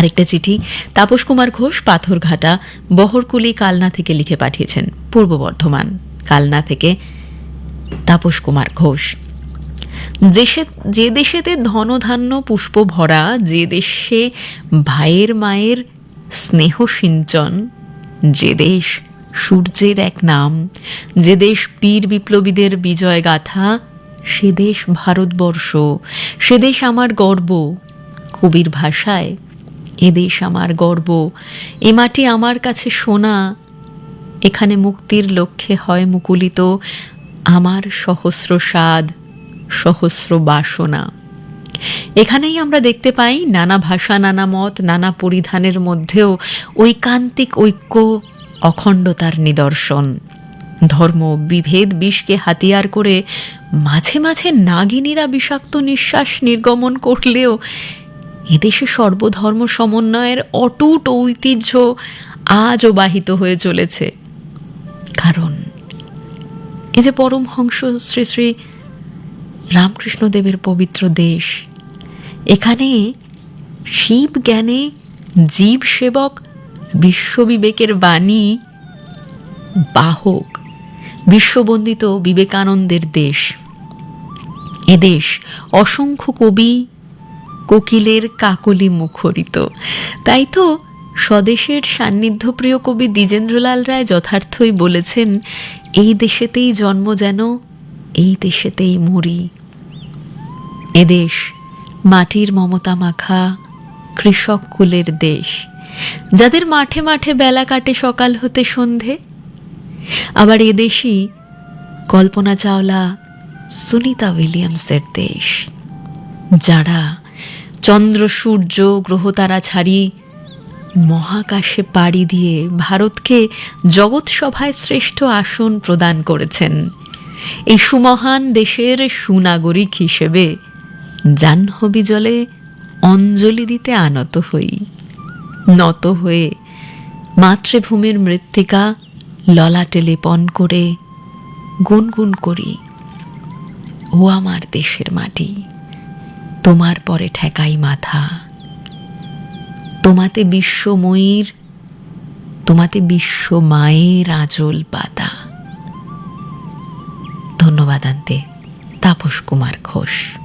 আরেকটা চিঠি তাপস কুমার ঘোষ, পাথরঘাটা, বহরকুলি, কালনা থেকে লিখে পাঠিয়েছেন। পূর্ব বর্ধমান, কালনা থেকে তাপস কুমার ঘোষ। দেশে যে দেশেতে ধনধান্য পুষ্প ভরা, যে দেশে ভাইয়ের মায়ের স্নেহ সিঞ্চন, যে দেশ সূর্যের এক নাম, যে দেশ বীর বিপ্লবীদের বিজয় গাথা, সে দেশ ভারতবর্ষ, সে দেশ আমার গর্ব, কবির ভাষায় এ দেশ আমার গর্ব। এ মাটি আমার কাছে সোনা। এখানে মুক্তির লক্ষ্যে হয় মুকুলিত আমার সহস্র স্বাদ, সহস্র বাসনা। এখানেই আমরা দেখতে পাই নানা ভাষা, নানা মত, নানা পরিধানের মধ্যেও ঐকান্তিক ঐক্য, অখণ্ডতার নিদর্শন। ধর্ম বিভেদ বিষকে হাতিয়ার করে মাঝে মাঝে নাগিনীরা বিষাক্ত নিঃশ্বাস নির্গমন করলেও এদেশে সর্বধর্ম সমন্বয়ের অটুট ঐতিহ্য আজও বাহিত হয়ে চলেছে। কারণ এই যে পরমহংস শ্রী শ্রী রামকৃষ্ণদেবের পবিত্র দেশ, এখানে শিব জ্ঞানে জীব সেবক বিশ্ববিবেকের বাণী বাহক, বিশ্ববন্দিত বিবেকানন্দের দেশ। এদেশ অসংখ্য কবি কোকিলের কাকলি মুখরিত। তাই তো স্বদেশের সান্নিধ্যপ্রিয় কবি দ্বিজেন্দ্রলাল রায় যথার্থই বলেছেন, এই দেশেতেই জন্ম যেন, এই দেশেতেই মরি। এদেশ মাটির মমতা মাখা, কৃষক কুলের দেশ। যাদের মাঠে মাঠে বেলা কাটে সকাল হতে সন্ধে, আবার এদেশই কল্পনা চাওলা সুনিতা উইলিয়ামসের দেশ, যারা চন্দ্র, সূর্য গ্রহতারা ছাড়ি মহাকাশে পাড়ি দিয়ে ভারতকে জগৎসভায় শ্রেষ্ঠ আসন প্রদান করেছেন। এই সুমহান দেশের সুনাগরিক হিসেবে জাহ্নবী জলে অঞ্জলি দিতে আনত হই। নত হয়ে মাতৃভূমির মৃত্তিকা ললাটে লেপন করে গুনগুন করি ও আমার দেশের মাটি। তোমার পরে ঠেকাই মাথা। তোমাতে বিশ্বময়ীর, তোমাতে বিশ্ব মায়ের আজল পাতা। ধন্যবাদ আনতে, তাপস কুমার ঘোষ।